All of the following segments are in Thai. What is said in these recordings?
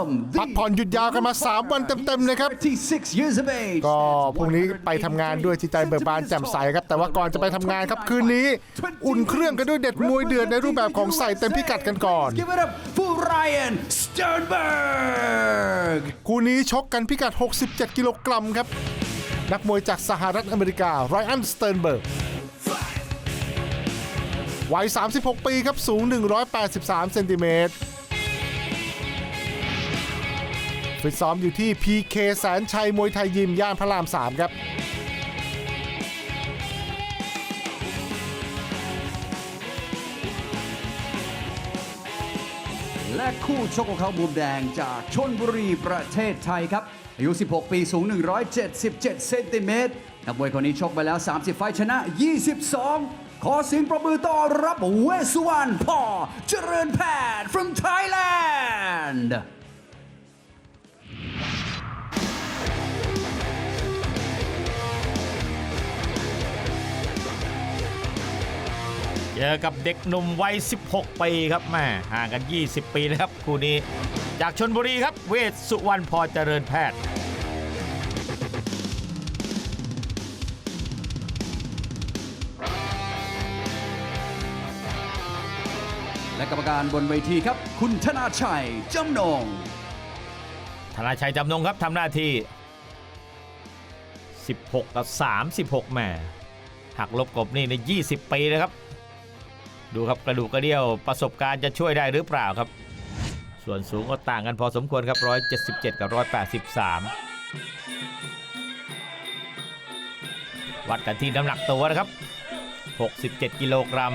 welcome พักผ่อนหยุดยาวกันมา 3 วันเต็มๆเลยครับ36 years of age ก็พรุ่งนี้ไปทำงานด้วยจิตใจเบิกบานแจ่มใสครับ แต่ว่าก่อนจะไปทำงานครับคืนนี้ อุ่นเครื่องกันด้วยเด็ดมวยเดือดในรูปแบบของใส่เต็มพิกัดกันก่อน Give it up for Ryan Sternberg คู่นี้ชกกันพิกัด 67 กิโลกรัมครับ นักมวยจากสหรัฐอเมริกาไรอันสเติร์นเบิร์กวัย 36 ปีครับ สูง 183 เซนติเมตร ฟิตซ้อมอยู่ที่ PK แสนชัยมวยไทยยิมย่านพระราม 3 ครับและคู่ชกของเขามุมแดงจากชนบุรีประเทศไทยครับ อายุ 16 ปีสูง 177 เซนติเมตรนักมวยคนนี้ชกไปแล้ว 30 ไฟชนะ 22 ขอเสียงประมือต้อนรับเวสสุวรรณพ่อเจริญแพทย์ from Thailand เจอกับเด็กหนุ่มวัย 16 ปีครับแม่ห่างกัน 20 ปีนะครับคู่นี้ จากชนบุรีครับ เวชสุวรรณพอเจริญแพทย์และกรรมการบนเวทีครับ คุณธนาชัยจำนง ธนาชัยจำนงครับทำหน้าที่ 16 กับ 36แหม่หักลบกบนี่ใน 20 ปีนะครับ ดูครับกระดูกกระเดี่ยวประสบการณ์จะช่วยได้หรือเปล่าครับ ส่วนสูงก็ต่างกันพอสมควรครับ 177 กับ 183 วัดกันที่น้ำหนักตัวนะครับ 67 กิโลกรัม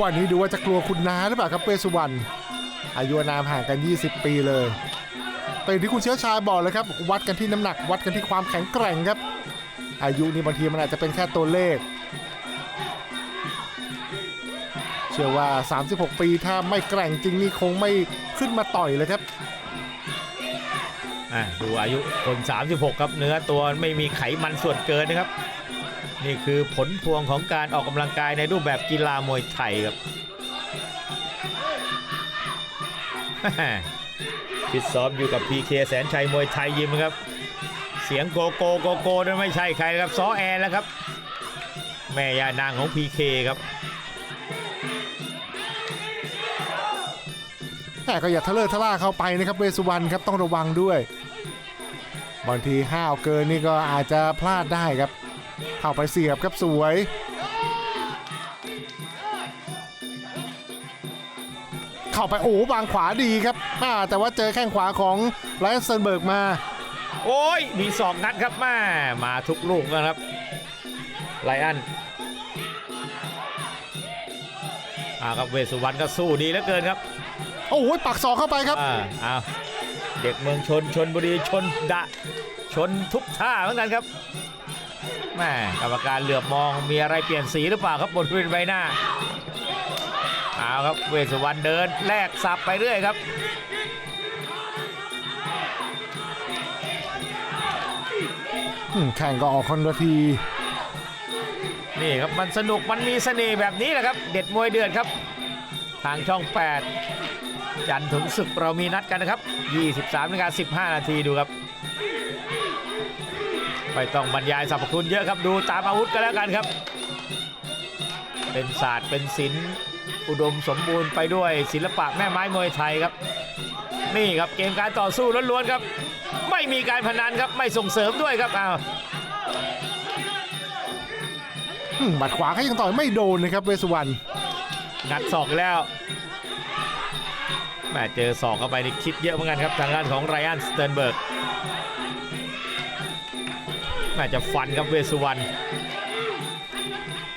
วันนี้ดูว่าจะกลัวคุณน้าหรือเปล่าครับเวสสุวรรณอายุนามห่างกัน 20 ปีเลยเป็นที่คุณเชื้อชายบอกเลยครับ วัดกันที่น้ำหนัก วัดกันที่ความแข็งแกร่งครับ อายุนี่บางทีมันอาจจะเป็นแค่ตัวเลข เชื่อว่า 36 ปีถ้าไม่แกร่งจริงนี่คงไม่ขึ้นมาต่อยเลยครับอะดูอายุคน 36 ครับเนื้อตัวไม่มีไขมันส่วนเกินนะครับ นี่คือผลพวงของการออกกำลังกายในรูปแบบกีฬามวยไทยครับฟิตซ้อมอยู่กับ PK แสนชัยมวยไทยยิมครับ สียงโกโกโกโกนั่นไม่ใช่ใครครับซอแอนแล้วครับ แม่ยานางของ PK คครับแต่ก็อย่าทะเลอะทะล่าเข้าไปนะครับเวสุวรรณครับต้องระวังด้วยบางทีห้าวเกินนี่ก็อาจจะพลาดได้ครับเข้าไปเสียบครับสวย เข้าไปโอ้วางขวาดีครับแต่ว่าเจอแข้งขวาของไลออนเซนเบิร์กมา โอ้ย มีสองนัดครับแม่มาทุกลูกนะครับ ไลอันอ่าครับเวสสุวรรณก็สู้ดีเหลือเกินครับ โอ้ยปักศอกเข้าไปครับอ่าเอาเด็กเมืองชนชนบุรีชนดะ ชนทุกท่าเหมือนกันครับแม่กรรมการเหลือบมองมีอะไรเปลี่ยนสีหรือเปล่าครับบนพื้นใบหน้าเอาครับเวสสุวรรณเดินแลกสับไปเรื่อยครับ แข่งก็ออกคนละที นี่ครับมันสนุกมันมีเสน่ห์แบบนี้แหละครับ เด็ดมวยเดือดครับ ทางช่อง 8 จันทร์ถึงศึกเรามีนัดกันนะครับ 23นาฬิกา15 นาทีดูครับไม่ต้องบรรยายสรรพคุณเยอะครับดูตามอาวุธกันแล้วกันครับ เป็นศาสตร์เป็นศิลป์อุดมสมบูรณ์ไปด้วยศิลปะแม่ไม้มวยไทยครับ นี่ครับเกมการต่อสู้ล้วนๆครับ ไม่มีการพนันครับไม่ส่งเสริมด้วยครับอ้าวอืมหมัดขวาเขายังต่อยไม่โดนนะครับเวสสุวรรณงัดศอกแล้วแม่เจอศอกเข้าไปนี่คิดเยอะเหมือนกันครับทางด้านของไรอันสเตนเบิร์กแม่จะฟันครับเวสสุวรรณ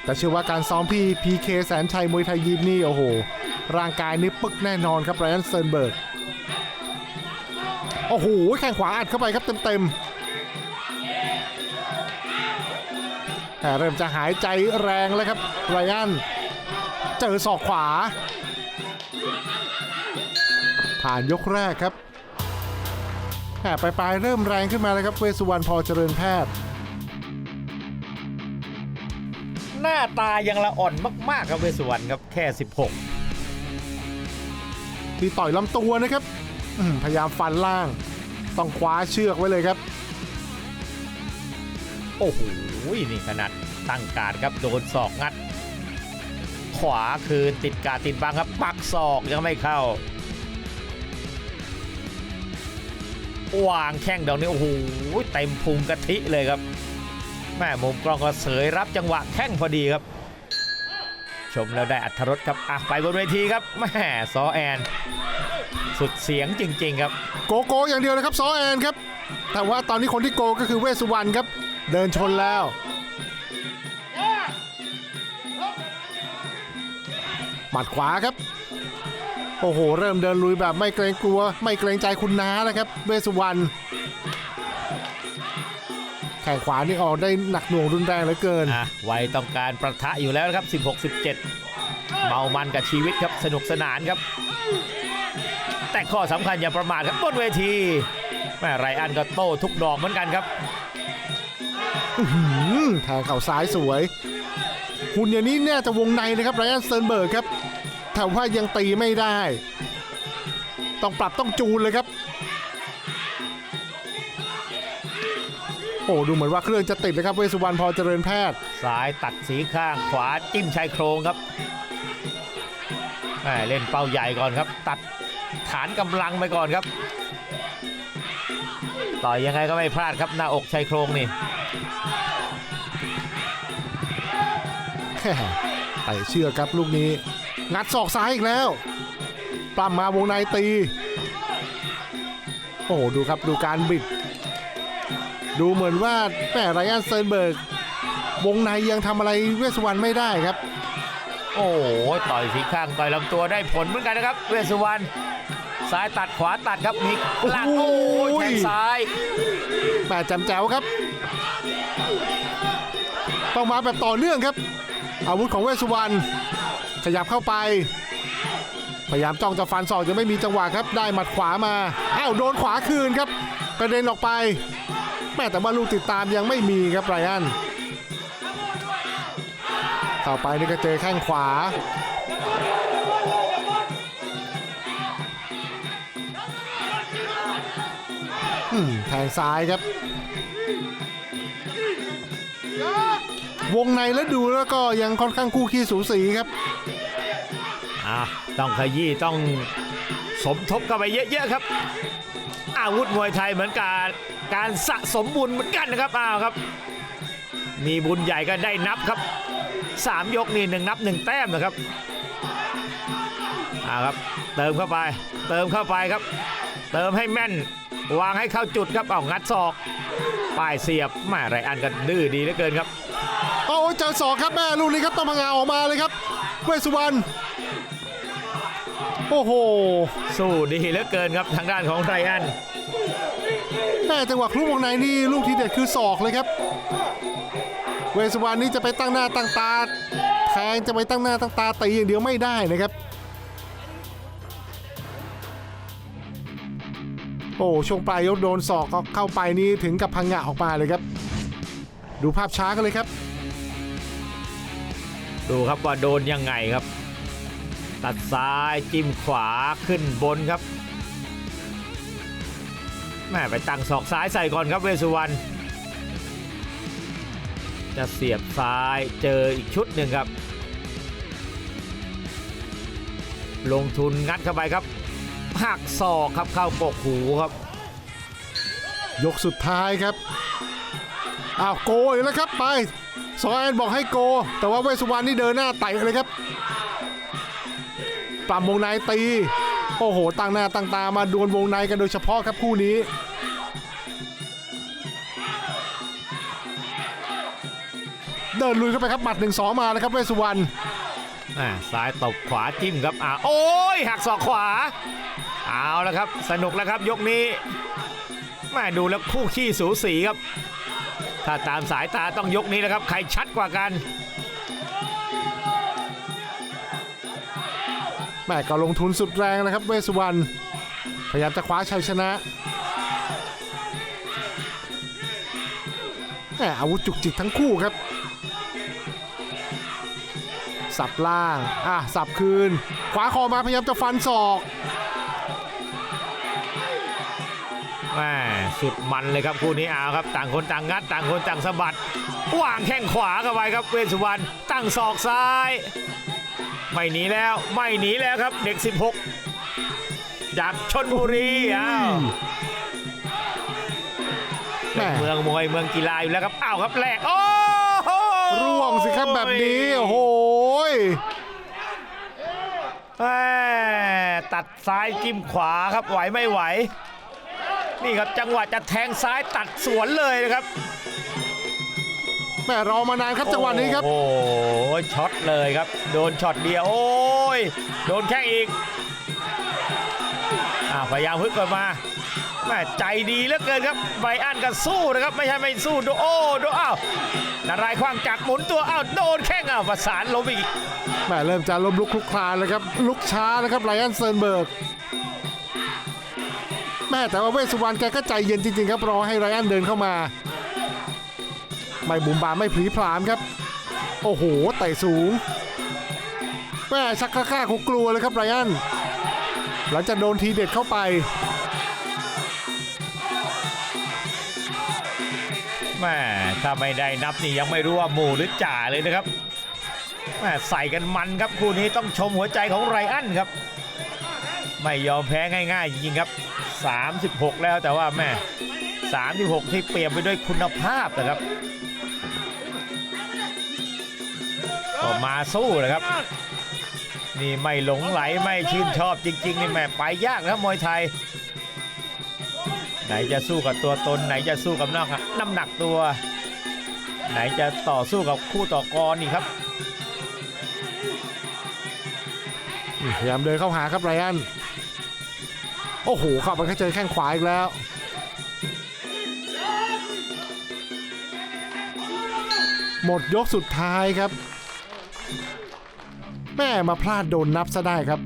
แต่เชื่อว่าการซ้อมพี่พีเคแสนชัยมวยไทยยิมนี่โอ้โหร่างกายนี่ปึกแน่นอนครับไรอันสเซนเบิร์กโอ้โหแข้งขวาอัดเข้าไปครับเต็มๆแต่เริ่มจะหายใจแรงแล้วครับไรอันเจอศอกขวา ผ่านยกแรกครับแต่ปลายๆเริ่มแรงขึ้นมาแล้วครับเวสสุวรรณพอเจริญแพทย์หน้าตายังละอ่อนมาก ๆ ครับเวสสุวรรณครับแค่ 16มีต่อยลำตัวนะครับอืม พยายามฟันล่าง ต้องคว้าเชือกไว้เลยครับ โอ้โหนี่ขนาดตั้งการครับโดนศอกงัด ขวาคืนติดการติดบังครับ ปักศอกยังไม่เข้าวางแข้งดอกนี้ โอ้โหเต็มพุงกะทิเลยครับ แม่มุมกล้องก็เสยรับจังหวะแข้งพอดีครับ ชมแล้วได้อัธรสครับอะไปบนเวทีครับแม่ซอแอน สุดเสียงจริง ๆ ครับ โกโก้อย่างเดียวนะครับซอแอนครับ แต่ว่าตอนนี้คนที่โกก็คือเวสสุวรรณครับ เดินชนแล้ว หมัดขวาครับ โอ้โห เริ่มเดินลุยแบบไม่เกรงกลัว ไม่เกรงใจคุณน้าแล้วครับ เวสสุวรรณ แข่งขวานี่ออกได้หนักหน่วงรุนแรงเหลือเกิน อะวัยต้องการประทะอยู่แล้วนะครับ 16 17 เมามันกับชีวิตครับสนุกสนานครับ แต่ข้อสำคัญอย่าประมาทครับบนเวทีแม่ไรอันก็โต้ทุกดอกเหมือนกันครับ อืมแทงเข่าซ้ายสวย หุ่นอย่างนี้เนี่ยจะวงในนะครับไรอันสเติร์นเบิร์กครับแต่ว่ายังตีไม่ได้ ต้องปรับต้องจูนเลยครับ โอ้ดูเหมือนว่าเครื่องจะติดเลยครับเวสสุวรรณพอเจริญแพทย์ซ้ายตัดสีข้างขวาจิ้มชายโครงครับแม่เล่นเป้าใหญ่ก่อนครับ ตัดฐานกำลังไปก่อนครับ ต่อยยังไงก็ไม่พลาดครับหน้าอกชายโครงนี่แค่ไต่เชือกครับลูกนี้ งัดศอกซ้ายอีกแล้วปล้ำมาวงในตี โอ้โหดูครับดูการบิด ดูเหมือนว่าแม่ไรอันสเติร์นเบิร์ก วงในยังทำอะไรเวสสุวรรณไม่ได้ครับ โอ้โหต่อยสีข้างต่อยลำตัวได้ผลเหมือนกันนะครับ เวสสุวรรณซ้ายตัดขวาตัดครับมีหลังโอ้โอ้โหยแทงซ้ายแม่จำแจ๋วครับ ต้องมาแบบต่อเนื่องครับ อาวุธของเวสสุวรรณขยับเข้าไป พยายามจ้องจะฟันศอกยังไม่มีจังหวะครับ ได้หมัดขวามาอ้าวโดนขวาคืนครับกระเด็นออกไป แม่แต่ว่าลูกติดตามยังไม่มีครับไรอันเข้าไปนี่ก็เจอแข้งขวาแทงซ้ายครับ วงในแล้วดูแล้วก็ยังค่อนข้างคู่ขี้สูสีครับ อะต้องขยี้ต้องสมทบเข้าไปเยอะๆครับ อาวุธมวยไทยเหมือนการการสะสมบุญเหมือนกันนะครับอ้าวครับ มีบุญใหญ่ก็ได้นับครับสามยกนี่หนึ่งนับหนึ่งแต้มนะครับอาครับ เติมเข้าไป เติมเข้าไปครับ เติมให้แม่น วางให้เข้าจุดครับเอางัดศอกป้ายเสียบแม่ไรอันก็ดื้อดีเหลือเกินครับโอ้เจอสองครับแม่ลูกนี้ครับต้องพังงาออกมาเลยครับเวสุวรรณ โอ้โห สู้ดีเหลือเกินครับทางด้านของไรอันแม่จังหวะคลุกวงในนี่ลูกที่เด็ดคือศอกเลยครับ เวสสุวรรณนี่จะไปตั้งหน้าตั้งตาแทงจะไปตั้งหน้าตั้งตาตีอย่างเดียวไม่ได้นะครับ โอ้ช่วงปลายยกโดนศอกเข้าไปนี่ถึงกับพังงะออกมาเลยครับ ดูภาพช้ากันเลยครับ ดูครับว่าโดนยังไงครับ ตัดซ้ายจิ้มขวาขึ้นบนครับแม่ไปตั้งศอกซ้ายใส่ก่อนครับเวสุวรรณจะเสียบซ้ายเจออีกชุดหนึ่งครับ ลงทุนงัดเข้าไปครับหักศอกครับเข้ากกหูครับ ยกสุดท้ายครับอ้าวโกอีกแล้วครับไปซอแอนบอกให้โก แต่ว่าเวสุวรรณนี่เดินหน้าไต่เลยครับ ปรับวงในตี โอ้โห ตั้งหน้าตั้งตามาดวลวงในกันโดยเฉพาะครับคู่นี้เดินลุยเข้าไปครับหมัดหนึ่งสองมาแล้วครับเวสุวรรณอ่าซ้ายตบขวาจิ้มครับอ่าโอ้ยหักศอกขวา เอาแล้วครับ สนุกแล้วครับยกนี้แม่ดูแล้วคู่ขี้สูสีครับ ถ้าตามสายตาต้องยกนี้นะครับ ใครชัดกว่ากัน แม่ก็ลงทุนสุดแรงนะครับเวสุวรรณพยายามจะคว้าชัยชนะแหมอาวุธจุกจิกทั้งคู่ครับ สับล่าง อะ สับคืนคว้าคอมาพยายามจะฟันศอกแม่สุดมันเลยครับคู่นี้เอาครับ ต่างคนต่างงัด ต่างคนต่างสะบัดวางแข้งขวาเข้าไปครับเวสุวรรณตั้งศอกซ้าย ไม่หนีแล้วไม่หนีแล้วครับเด็ก 16 จากชนบุรีอ้าวแม่ เมืองมวยเมืองกีฬาอยู่แล้วครับอ้าวครับแรกโอ้โหร่วงสิครับแบบนี้ โอ้โหแม่ตัดซ้ายจิ้มขวาครับไหวไม่ไหว นี่ครับจังหวะจะแทงซ้ายตัดสวนเลยนะครับ แม่รอมานานครับจังหวะนี้ครับ โอ้โหช็อตเลยครับ โดนช็อตเดียวโอ้ยโดนแข้งอีกอ่าพยายามฮึกกลับมาแม่ใจดีเหลือเกินครับไบอันก็สู้นะครับ ไม่ใช่ไม่สู้ดูโอ้ดูอ้าวนารายณ์ขว้างจักรหมุนตัวอ้าวโดนแข้งอ้าวประสานล้มอีกแม่เริ่มจะล้มลุกคลุกคลานแล้วครับลุกช้านะครับไรอันเซิร์นเบิร์กแม่แต่ว่าเวสสุวรรณแกก็ใจเย็นจริงๆครับรอให้ไรอันเดินเข้ามา ไม่บุมบามไม่ผลีผลามครับ โอ้โหไต่สูงแม่ชักกล้าข้าคุกลัวเลยครับไรอันหลังจากโดนทีเด็ดเข้าไป แม่ถ้าไม่ได้นับนี่ยังไม่รู้ว่าหมู่หรือจ่าเลยนะครับแม่ใส่กันมันครับคู่นี้ต้องชมหัวใจของไรอันครับ ไม่ยอมแพ้ง่ายๆจริงๆครับ 36 แล้วแต่ว่าแม่36 ที่เปรียบไปด้วยคุณภาพนะครับ ก็มาสู้นะครับ นี่ไม่หลงไหลไม่ชื่นชอบจริงๆนี่แม่ไปยากนะครับมวยไทย ไหนจะสู้กับตัวตน ไหนจะสู้กับน้ำหนักน้ำหนักตัว ไหนจะต่อสู้กับคู่ต่อกรนี่ครับพยายามเดินเข้าหาครับไรอัน โอ้โหเข้าไปก็เจอแข้งขวาอีกแล้วหมดยกสุดท้ายครับ แม่มาพลาดโดนนับซะได้ครับ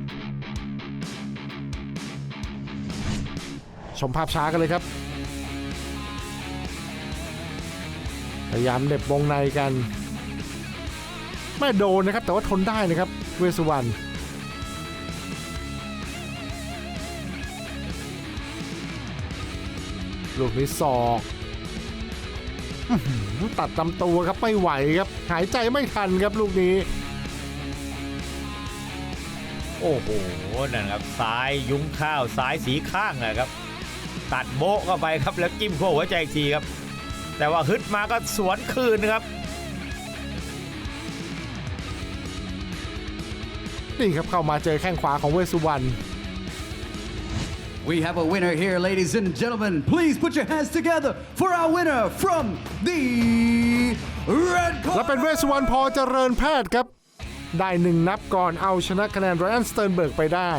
ชมภาพช้ากันเลยครับ พยายามเหน็บวงในกันแม่โดนนะครับ แต่ว่าทนได้นะครับ เวสุวรรณลูกนี้ศอกตัดลำตัวครับไม่ไหวครับ หายใจไม่ทันครับลูกนี้ โอ้โหนั่นครับซ้ายยุ้งข้าวซ้ายสีข้างนะครับ ตัดโบ๊ะเข้าไปครับแล้วจิ้มโค้งหัวใจอีกทีครับ แต่ว่าฮึดมาก็สวนคืนนะครับ นี่ครับเข้ามาเจอแข้งขวาของเวสสุวรรณ We have a winner here, ladies and gentlemen. Please put your hands together for our winner from the red และเป็น corner. เวสสุวรรณพอเจริญแพทย์ครับ ได้หนึ่งนับก่อนเอาชนะคะแนนไรอันสเติร์นเบิร์กไปได้